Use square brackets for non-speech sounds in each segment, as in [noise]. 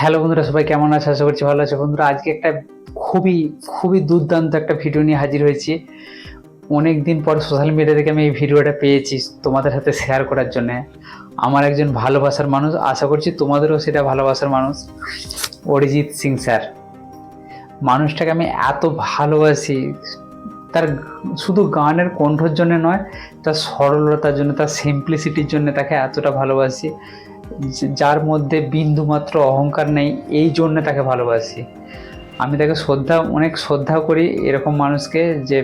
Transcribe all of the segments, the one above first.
Hello বন্ধুরা, সবাই কেমন আছে? আশা করছি ভালো আছে। বন্ধুরা, আজকে একটা খুবই খুবই দুর্দান্ত একটা ভিডিও নিয়ে হাজির হয়েছি। অনেক দিন পর সোশ্যাল মিডিয়া থেকে আমি এই ভিডিওটা পেয়েছি তোমাদের সাথে শেয়ার করার জন্য। আমার একজন ভালোবাসার মানুষ, আশা করছি তোমাদেরও সেটা ভালোবাসার মানুষ, অরিজিৎ সিং স্যার। মানুষটাকে আমি এত ভালোবাসি, তার শুধু গানের কণ্ঠর জন্য নয়, তার সরলতার জন্য, তার সিম্পলিসিটির জন্য তাকে এতটা ভালোবাসি। যার মধ্যে বিন্দুমাত্র অহংকার নেই, এই জন্য তাকে ভালোবাসি। আমি তাকে শ্রদ্ধা, অনেক শ্রদ্ধা করি এরকম মানুষকে যে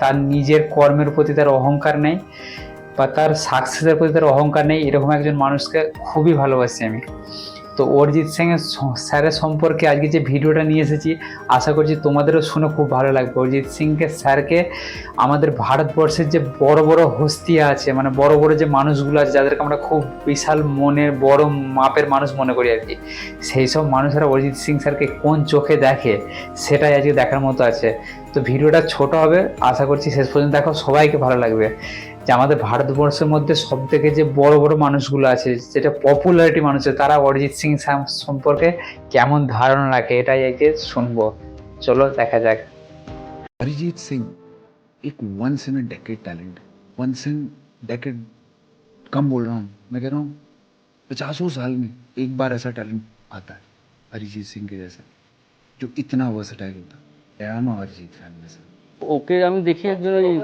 তার নিজের কর্মের প্রতি তার অহংকার নেই বা তার সাকসেসের প্রতি তার অহংকার নেই, এরকম একজন মানুষকে খুবই ভালোবাসি আমি। তো অরিজিৎ সিংয়ের স্যারের সম্পর্কে আজকে যে ভিডিওটা নিয়ে এসেছি, আশা করছি তোমাদেরও শুনে খুব ভালো লাগবে। অরিজিৎ সিংকে, স্যারকে আমাদের ভারতবর্ষের যে বড় বড় হস্তি আছে মানে বড় বড় যে মানুষগুলো আছে, যাদেরকে আমরা খুব বিশাল মনের বড় মাপের মানুষ মনে করি আর কি, সেই সব মানুষেরা অরিজিৎ সিং স্যারকে কোন চোখে দেখে, সেটাই আজকে দেখার মতো আছে। তো ভিডিওটা ছোট হবে আশা করছি শেষ পর্যন্ত দেখো সবাইকে ভালো লাগবে যে আমাদের ভারতবর্ষের মধ্যে সব থেকে যে বড় বড় মানুষগুলো আছে যেটা পপুলারিটি মানুষ আছে, তারা অরিজিৎ সিং সাম- সম্পর্কে কেমন ধারণা রাখে এটাই আজকে শুনবো চলো দেখা যাক अरिजीत सिंह एक once in decade talent once in decade कम बोल रहा हूँ मैं कह रहा हूँ पचासों साल में एक बार ऐसा टैलेंट आता है अरिजीत सिंह के जैसा जो इतना वर्सटाइल होता है आई एम अरिजीत फैन में से ওকে আমি দেখি একজন ওই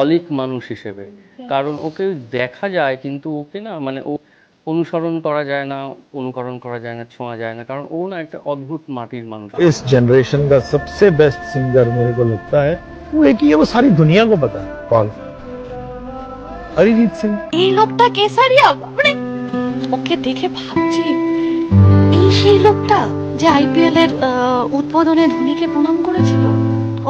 অলিক মানুষ হিসেবে কারণ ওকে দেখা যায় কিন্তু ওকে না মানে ও অনুসরণ করা যায় না অনুকরণ করা যায় না ছোঁয়া যায় না কারণ ও না একটা অদ্ভুত মাটির মানুষ इस जनरेशन का सबसे बेस्ट सिंगर मेरे को लगता है वो एक ही है वो सारी दुनिया को पता है कौन अरिजीत सिंह এই লোকটা কেসারিয়া বাপরে ওকে দেখে ভাবছি এই সেই লোকটা যে আইপিএল এর আহ, উদ্বোধনে ধোনিকে প্রণাম করেছিল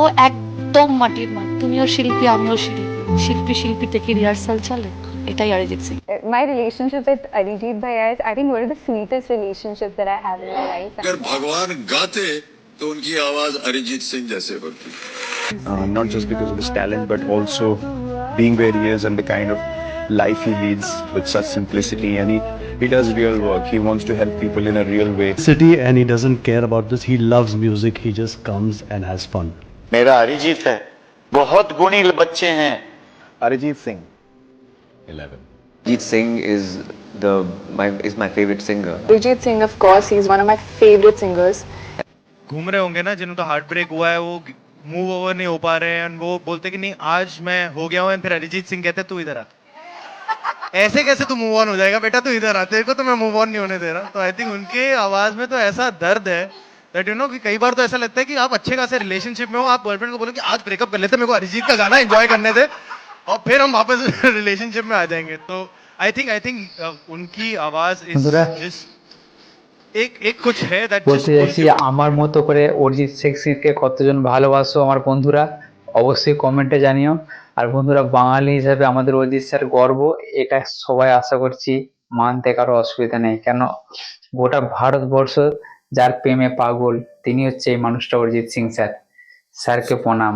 ও একদম মাটির মান তুমিও শিল্পী আমিও শিল্পী শিল্পী শিল্পী থেকে রিহার্সাল চলে এটাই Arijit Singh my relationship with Arijit Bhaiya is, I think, one of the sweetest relationships that I have in my life. अगर भगवान गाते तो उनकी आवाज अरिजीत सिंह जैसे होती uh, not just because of his talent, but also being where he is and the kind of life he leads with such simplicity. And he, he does real work. He wants to help people in a real way. city and he doesn't care about this. He loves music. He just comes and has fun. मेरा अरिजीत है बहुत गुणी बच्चे हैं Arijit Singh. Ajit Singh is the my is my favorite singer. Arijit Singh, of course, he's one of my favorite singers. घूम रहे होंगे ना जिनको हार्ट ब्रेक हुआ है वो मूव ओवर नहीं हो पा रहे हैं and वो बोलते कि नहीं आज मैं हो गया हूँ and फिर अरिजीत सिंह कहते तू इधर आ ऐसे कैसे तू मूव ऑन हो जाएगा बेटा तू इधर आ तेरे को तो मैं मूव ऑन नहीं होने दे रहा तो आई थिंक उनके आवाज में तो ऐसा दर्द है दैट यू नो कि कई बार तो ऐसा लगता है कि आप अच्छे खासे रिलेशनशिप में हो आप गर्लफ्रेंड को बोलो कि आज ब्रेकअप कर लेते हैं, मेरे को अरिजीत का गाना एंजॉय करने दे और फिर हम वापस [laughs] रिलेशनशिप में आ जाएंगे तो आई थिंक आई थिंक उनकी आवाज इज बंधुरा। just एक एक कुछ है दैट বলতে চাইছি আমার মতো করে অরিজিৎ সিং সিংকে কতজন ভালোবাসো আমার বন্ধুরা অবশ্যই কমেন্টে জানিও আর বন্ধুরা, বাঙালি হিসাবে আমাদের স্যার গর্ব, এটা সবাই আশা করছি মানতে কারও অসুবিধা নেই। কেন, গোটা ভারতবর্ষ যার প্রেমে পাগল, তিনি হচ্ছে এই মানুষটা অরিজিৎ সিং স্যার। স্যারকে প্রণাম।